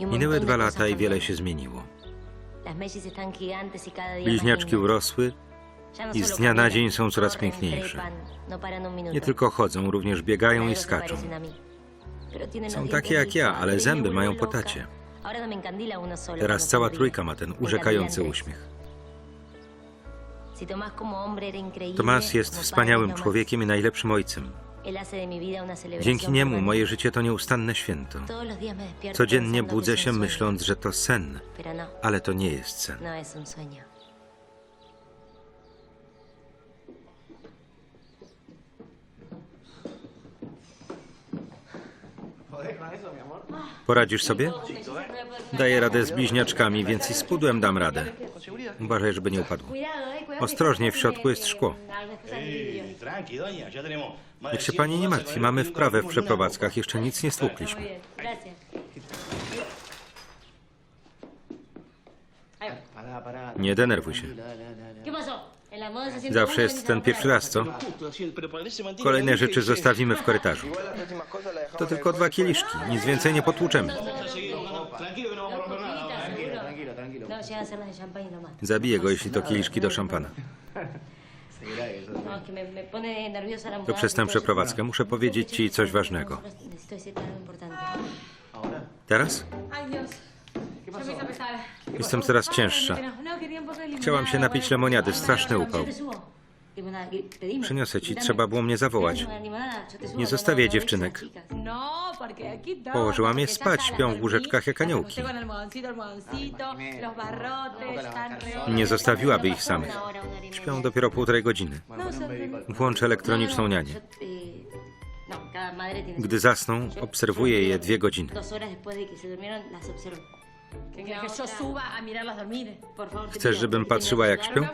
Minęły montón de dwa lata i wiele się zmieniło. Y Bliźniaczki urosły no i z dnia na dzień są coraz piękniejsze. no. Nie tylko chodzą, również biegają i skaczą. Są takie jak ja, ale zęby mają po tacie. No Teraz cała trójka ma ten urzekający uśmiech. Tomas jest wspaniałym człowiekiem i najlepszym ojcem. Dzięki niemu moje życie to nieustanne święto. Codziennie budzę się myśląc, że to sen, no, ale to nie jest sen. no. Poradzisz sobie? Daję radę z bliźniaczkami, więc i z pudłem dam radę. Uważaj, żeby nie upadł. Ostrożnie, w środku jest szkło. Jak de się 100 pani nie martwi, mamy wprawę w przeprowadzkach, jeszcze nic nie stłukliśmy. Pará. Nie denerwuj się. Zawsze jest ten pierwszy raz, co? Kolejne rzeczy zostawimy w korytarzu. To tylko dwa kieliszki, nic więcej nie potłuczemy. No. Zabiję go, jeśli to kieliszki do szampana. To przez tę przeprowadzkę muszę powiedzieć ci coś ważnego. Teraz? Jestem coraz cięższa. No, Chciałam się napić lemoniady, straszny upał. Przyniosę ci, trzeba było mnie zawołać. Nie zostawię dziewczynek. Położyłam je spać, śpią w łóżeczkach jak aniołki. Nie zostawiłaby ich samych. Śpią dopiero półtorej godziny. Włączę elektroniczną nianię. Gdy zasną, obserwuję je dwie godziny. Chcesz, żebym patrzyła, jak śpią?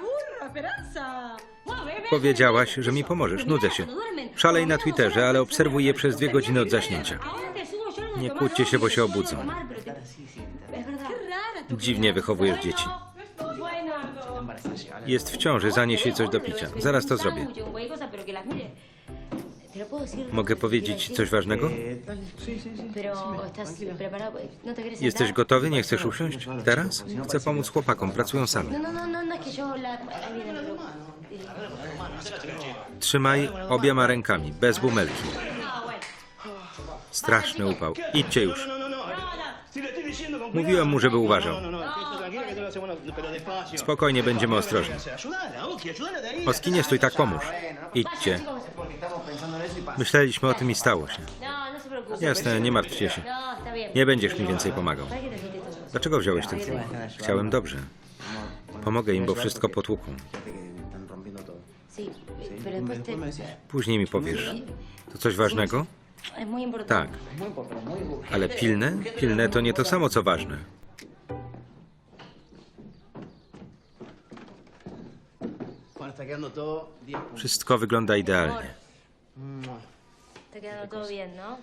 Powiedziałaś, że mi pomożesz. Nudzę się. Szalej na Twitterze, ale obserwuj je przez dwie godziny od zaśnięcia. Nie kłóćcie się, bo się obudzą. Dziwnie wychowujesz dzieci. Jest w ciąży, zanieś jej coś do picia. Zaraz to zrobię. Mogę powiedzieć coś ważnego? No Jesteś gotowy? Nie chcesz usiąść? Teraz? Chcę pomóc chłopakom, pracują sami. No, no, no, no, no Trzymaj obiema rękami, bez bumelki. Straszny upał. Idźcie już. No, no, no. Mówiłem mu, żeby uważał. Spokojnie, będziemy ostrożni. Ayúdala, Oki, ayúdala de ahí. Oski, nie stój tak, pomóż. Idźcie. Myśleliśmy o tym i stało się. Jasne, nie martwcie się. Nie będziesz mi więcej pomagał. Dlaczego wziąłeś ten film? Chciałem dobrze. Pomogę im, bo wszystko potłuką. Później mi powiesz. To coś ważnego? Tak, ale pilne? Pilne to nie to samo, co ważne. Wszystko wygląda idealnie. ¿no?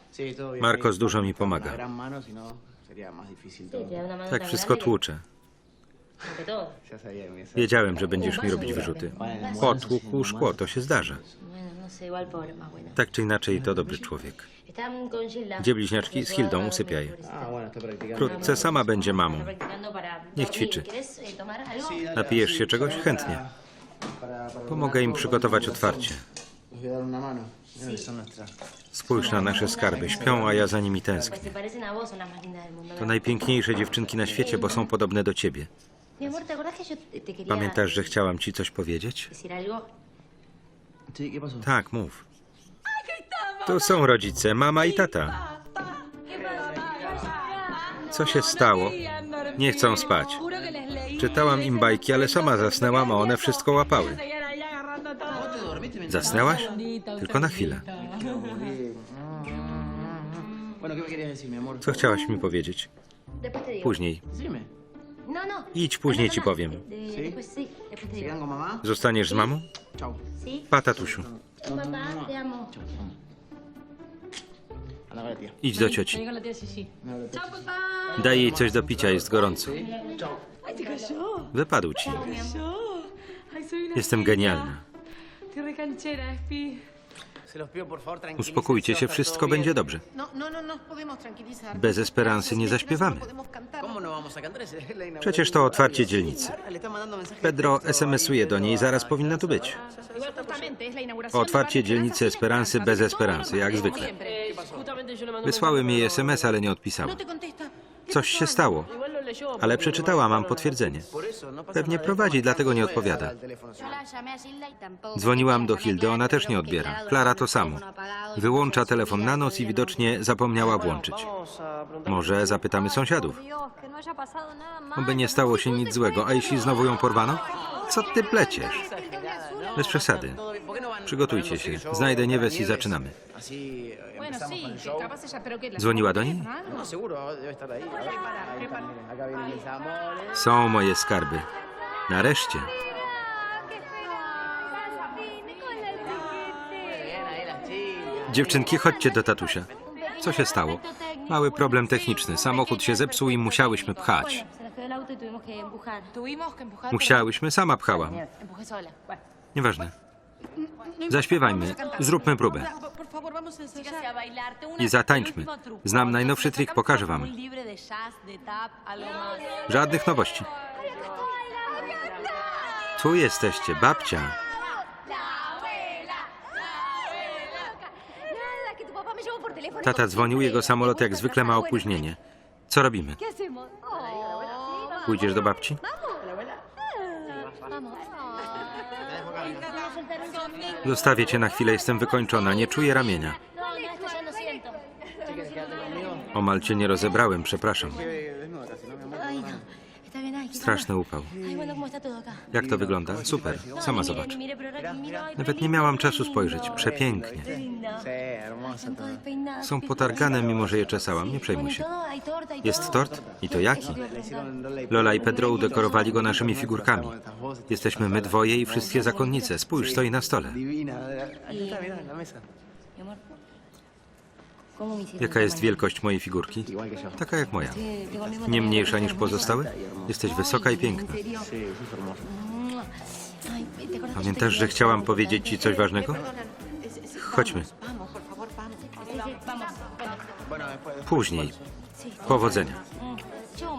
Marcos dużo mi pomaga. no mano Tak wszystko tłucze. Wiedziałem, że będziesz mi robić wyrzuty. Potłukł szkło, to się zdarza. No. Tak czy inaczej, to dobry człowiek. Gdzie bliźniaczki? Z Hildą, usypiaj. Ah. Wkrótce sama będzie mamą. Niech ćwiczy. ¿Quieres eh? Napijesz się czegoś? Chętnie. Pomogę im przygotować otwarcie. Spójrz na nasze skarby. Śpią, a ja za nimi tęsknię. To najpiękniejsze dziewczynki na świecie, bo są podobne do ciebie. Mi amor, ¿te acordás que yo te te quería Pamiętasz, że chciałam ci coś powiedzieć? Tak, mów. To są rodzice, mama i tata. Co się stało? Nie chcą spać. Czytałam im bajki, ale sama zasnęłam, a one wszystko łapały. Zasnęłaś? Tylko na chwilę. Co chciałaś mi powiedzieć? Później. No, no. Idź, później ci powiem. Zostaniesz z mamą? Pa, tatusiu. Idź do cioci. Daj jej coś do picia, jest gorąco. Wypadł ci. Jestem genia. genialna. Uspokójcie się, wszystko będzie dobrze. No, no, no. Bez Esperansy nie zaśpiewamy. Przecież to otwarcie dzielnicy. Mensaje Pedro SMS-uje do niej, zaraz powinna tu być. Otwarcie dzielnicy Esperansy bez Esperansy, jak zwykle. Wysłałem jej SMS, ale nie. ¿Qué Coś się stało, ale przeczytała, mam potwierdzenie. Pewnie prowadzi, dlatego nie odpowiada. Dzwoniłam do Hildy, ona też nie odbiera. Klara to samo. Wyłącza telefon na noc i widocznie zapomniała włączyć. Może zapytamy sąsiadów. Oby nie stało się nic złego, a jeśli znowu ją porwano? Co ty pleciesz? Bez przesady. ¿Por qué no van Przygotujcie się. Znajdę Nieves i zaczynamy. Dzwoniła do niej? Są moje skarby. Nareszcie. Dziewczynki, chodźcie do tatusia. Co się stało? Mały problem techniczny. Samochód się zepsuł i musiałyśmy pchać. Musiałyśmy, sama pchałam. Nieważne. Zaśpiewajmy. Zróbmy próbę. I zatańczmy. Znam najnowszy trik, pokażę wam. Żadnych nowości. Tu jesteście, babcia. Tata dzwonił, jego samolot jak zwykle ma opóźnienie. Co robimy? Pójdziesz do babci? Zostawię cię na chwilę, jestem wykończona, nie czuję ramienia. No, no, no. Omal cię nie rozebrałem, przepraszam. Ay, no. Está bien, ay, qué Straszny upał. Jak to wygląda? Super, No, sama zobacz. Nawet nie miałam czasu spojrzeć. Przepięknie. Są potargane, mimo że je czesałam. Nie przejmuj y się. y Jest tort? I to jaki? Lola i Pedro udekorowali go naszymi figurkami. Jesteśmy my dwoje i wszystkie zakonnice. Spójrz, stoi na stole. Jaka jest wielkość mojej figurki? Taka jak moja. Nie mniejsza niż pozostałe? Jesteś wysoka i piękna. en serio. Sí, sos hermosa. Mua. Ay, ¿te acuerdas que Pamiętasz, że chciałam powiedzieć ci coś ważnego? Chodźmy. Później. Powodzenia.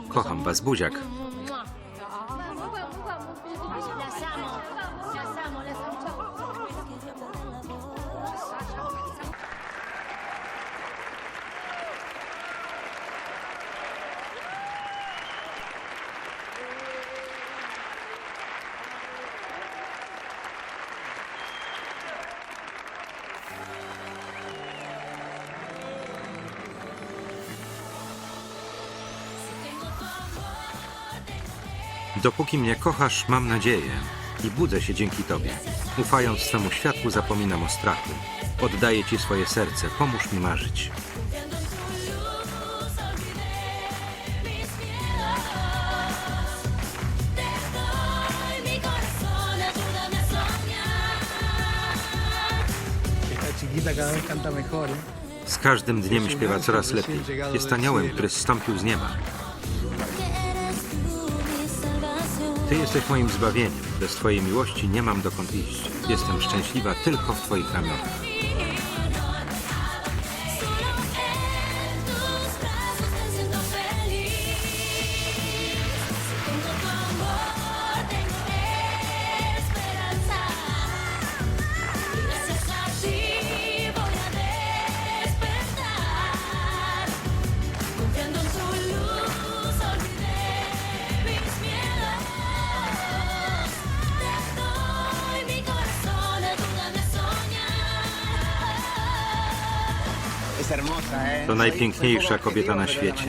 Kocham was, buziak. Dopóki mnie kochasz, mam nadzieję i budzę się dzięki Tobie. Ufając swemu światłu, zapominam o strachu. Oddaję Ci swoje serce, pomóż mi marzyć. Z każdym dniem śpiewa coraz lepiej. Jest aniołem, który zstąpił z nieba. Ty jesteś moim zbawieniem. Bez Twojej miłości nie mam dokąd iść. Jestem szczęśliwa tylko w Twoich ramionach. To najpiękniejsza kobieta na świecie.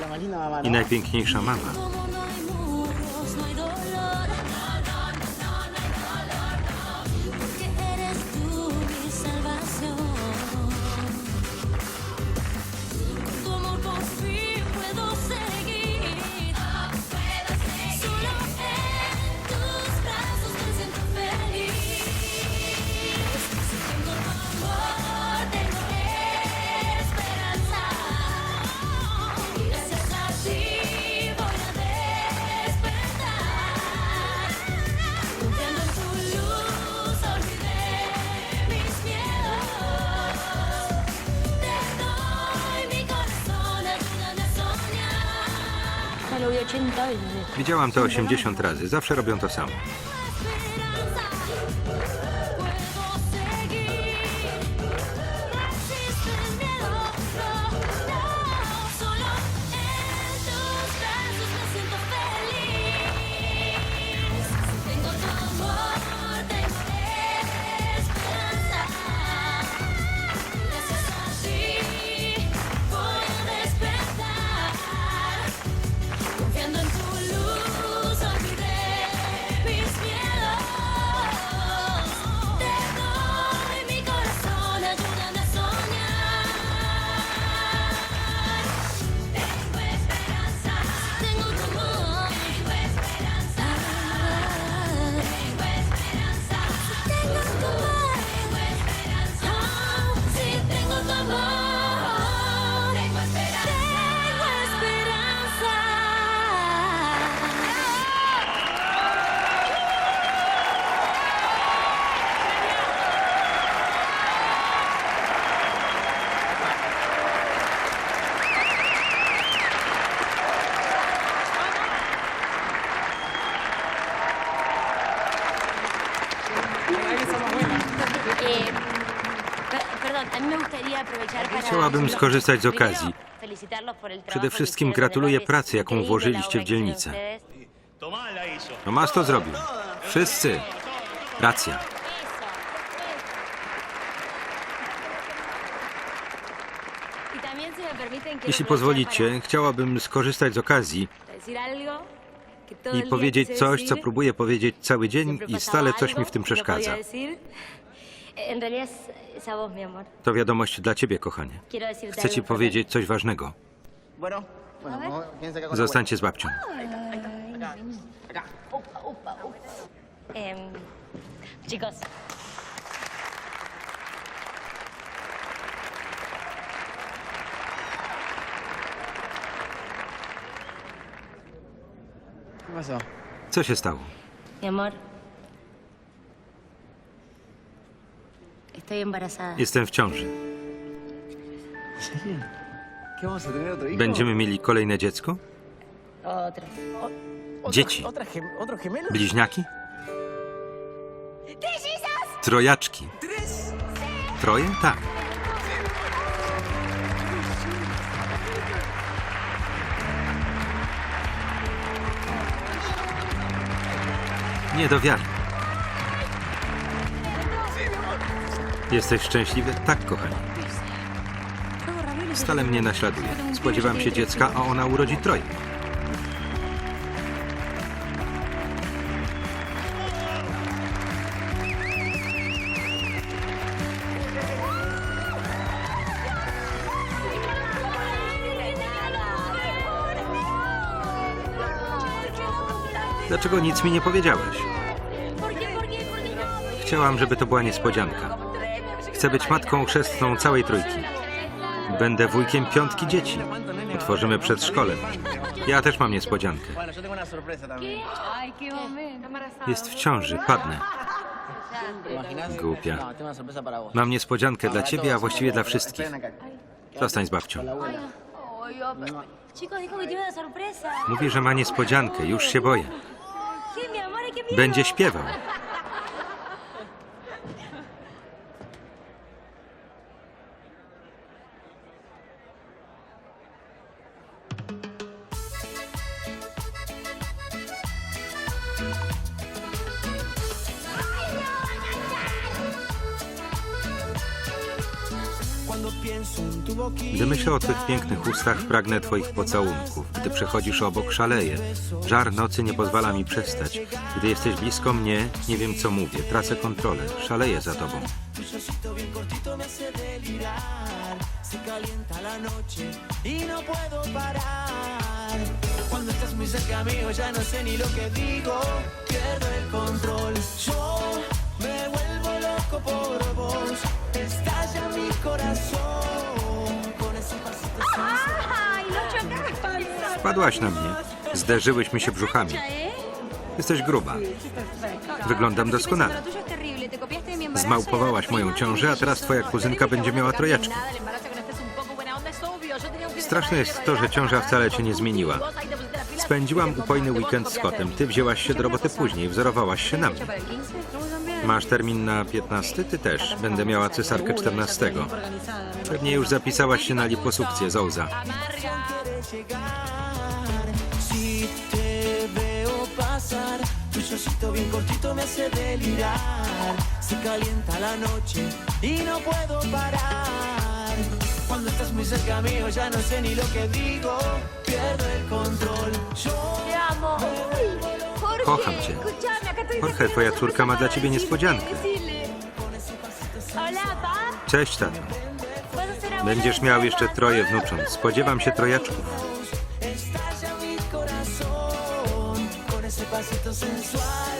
la más linda Widziałam to 80 razy. Zawsze robią to samo. Chciałabym skorzystać z okazji. Przede wszystkim gratuluję pracy, jaką włożyliście w dzielnicę. ustedes. Tomás la hizo. Tomas to zrobił. Wszyscy. Racja. Jeśli pozwolicie, chciałabym skorzystać z okazji i powiedzieć coś, co próbuję powiedzieć cały dzień i stale coś mi w tym no przeszkadza. En realidad es esa voz, mi amor. To wiadomość dla ciebie, kochanie. Quiero decirte Chcę ci powiedzieć coś ważnego. Bueno, bueno, vamos, quédense acá con la Zostańcie z babcią. Em, chicos, abuela. ¿Qué pasó? Co się stało? mi amor. Estoy embarazada. Jestem w ciąży. Będziemy mieli kolejne dziecko? Otro. ¿Otra- dzieci. ¿Otra gem- ¿Otro gemelo? Bliźniaki? Trojaczki. Troje? Tak. Nie do wiary. Jesteś szczęśliwy? Tak, kochanie. Stale mnie naśladuje. Spodziewam się dziecka, a ona urodzi troje. Dlaczego nic mi nie powiedziałeś? Chciałam, żeby to była niespodzianka. Chcę być matką chrzestną całej trójki. Będę wujkiem piątki dzieci. Otworzymy przedszkole. Ja też mam niespodziankę. Jest w ciąży, padnę. Głupia. Mam niespodziankę dla ciebie, a właściwie dla wszystkich. Zostań z babcią. Mówi, że ma niespodziankę, już się boję. Będzie śpiewał. Gdy myślę o Twych pięknych ustach, pragnę Twoich pocałunków. Gdy przechodzisz obok, szaleję. Żar nocy nie pozwala mi przestać. Gdy jesteś blisko mnie, nie wiem co mówię. Tracę kontrolę. Szaleję za Tobą. Cuando estás muy cerca mío ya no sé ni lo que digo, pierdo el control. Wpadłaś na mnie. Zderzyłyśmy się brzuchami. Jesteś gruba. Wyglądam doskonale. Zmałpowałaś moją ciążę, a teraz twoja kuzynka będzie miała trojaczki. Straszne jest to, że ciąża wcale cię nie zmieniła. Spędziłam upojny weekend z kotem. Ty wzięłaś się do roboty później, wzorowałaś się na mnie. Masz termin na 15? Ty też. Będę miała cesarkę 14. Pewnie już zapisałaś się na liposukcję, Zouza. Te veo pasar, tu shortcito bien cortito me hace delirar. Se calienta la noche y no puedo parar. Cuando estás muy cerca mío ya no sé ni lo que digo, pierdo el control. Yo Te amo. Kocham cię. Jorge, twoja córka ma dla ciebie niespodziankę. Cześć, tato. ¿Puedo ser abuela Będziesz miał jeszcze troje wnucząt. Spodziewam się trojaczków. Sensual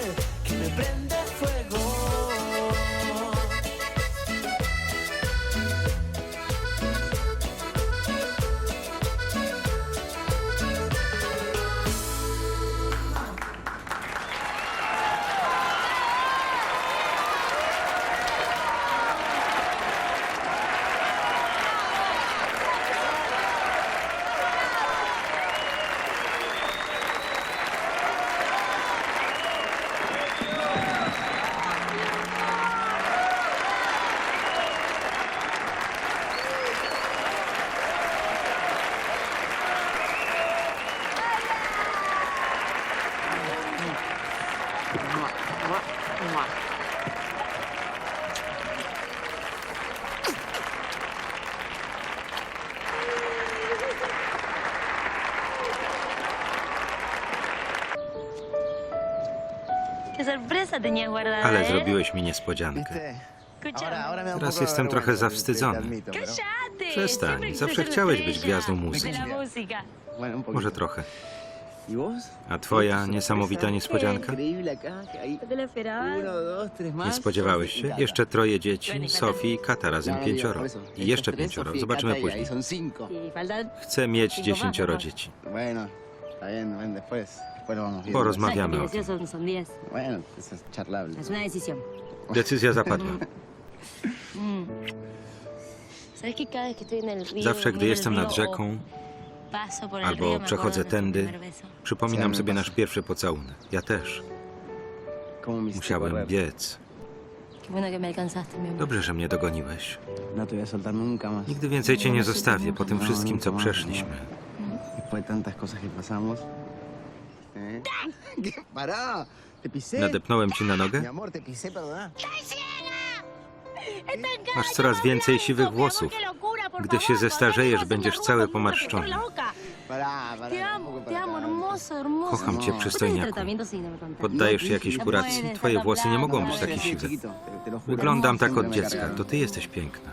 Ale zrobiłeś mi niespodziankę. Teraz jestem trochę zawstydzony. Cállate. Przestań, zawsze chciałeś być gwiazdą muzyki. Może trochę. ¿Y? A twoja niesamowita niespodzianka? ¿No. Nie spodziewałeś się? Tata. Jeszcze troje dzieci, Sofii i Kata, No, razem no, pięcioro. I jeszcze pięcioro. Y Zobaczymy y później. Y Chcę mieć dziesięcioro más, dzieci. Está bien, bueno, después, después lo vamos viendo. Porozmawiamy o Sabes que tym. mis deseos son, son diez. Bueno, eso es charlable. Es una decisión. Decyzja zapadła. ¿Sabes que cada vez que estoy en el río, Zawsze, gdy miro el jestem nad río rzeką o paso por el río, albo acuerdo przechodzę de tędy, primer beso? przypominam sobie nasz pierwszy pocałunek. Ja też. ¿Cómo me hiciste Musiałem correr? biec. Qué bueno que me alcanzaste, mi amor. Dobrze, że mnie dogoniłeś. No te voy a soltar nunca más. Nigdy więcej cię nie zostawię po tym wszystkim, co przeszliśmy. Después de tantas cosas que pasamos. ¿Eh? ¿Qué? Pará, te pisé. Nadepnąłem ci na Mi nogę? amor, te pisé, perdona. Masz coraz więcej siwych włosów. Gdy się zestarzejesz, będziesz cały pomarszczony. Pará, pará. Te un amo, poco te para amo, acá. hermoso, hermoso. Kocham cię, No. przystojniaku. no. Poddajesz się jakiejś No kuracji? Twoje włosy nie mogą być takie siwe. chiquito, te, te lo juro. Wyglądam tak od dziecka. To ty jesteś piękna.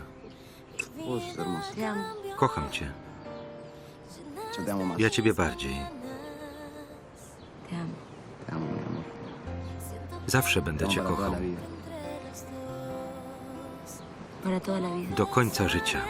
Vos sos hermoso. Te amo. Kocham cię. Ja ciebie bardziej. Zawsze będę cię kochał. Do końca życia.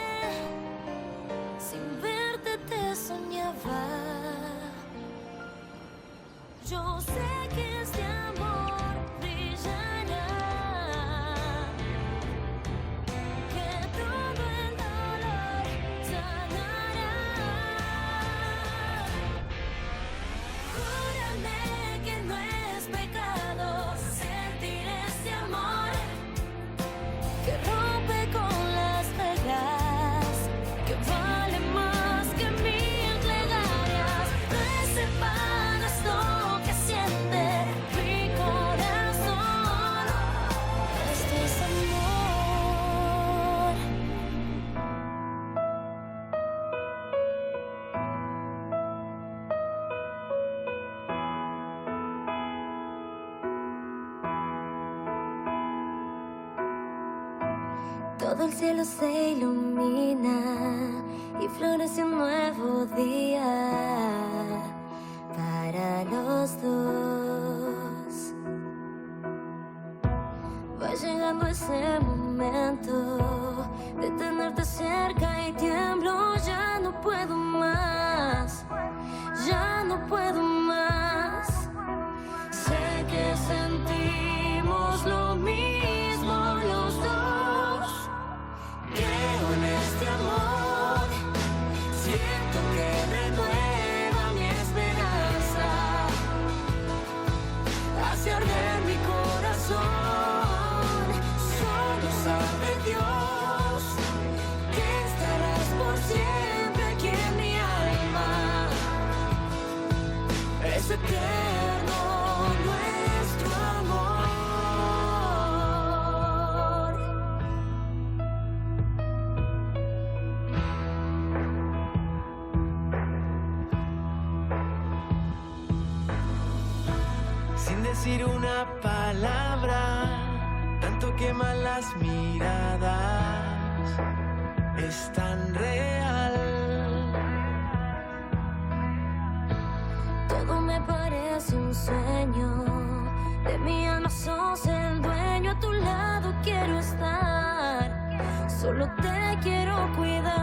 El cielo se ilumina y florece un nuevo día para los dos. Va llegando ese momento de tenerte cerca y tiemblo, ya no puedo más, ya no puedo más. Las miradas, es tan real. Todo me parece un sueño. De mi alma sos el dueño. A tu lado quiero estar. Solo te quiero cuidar.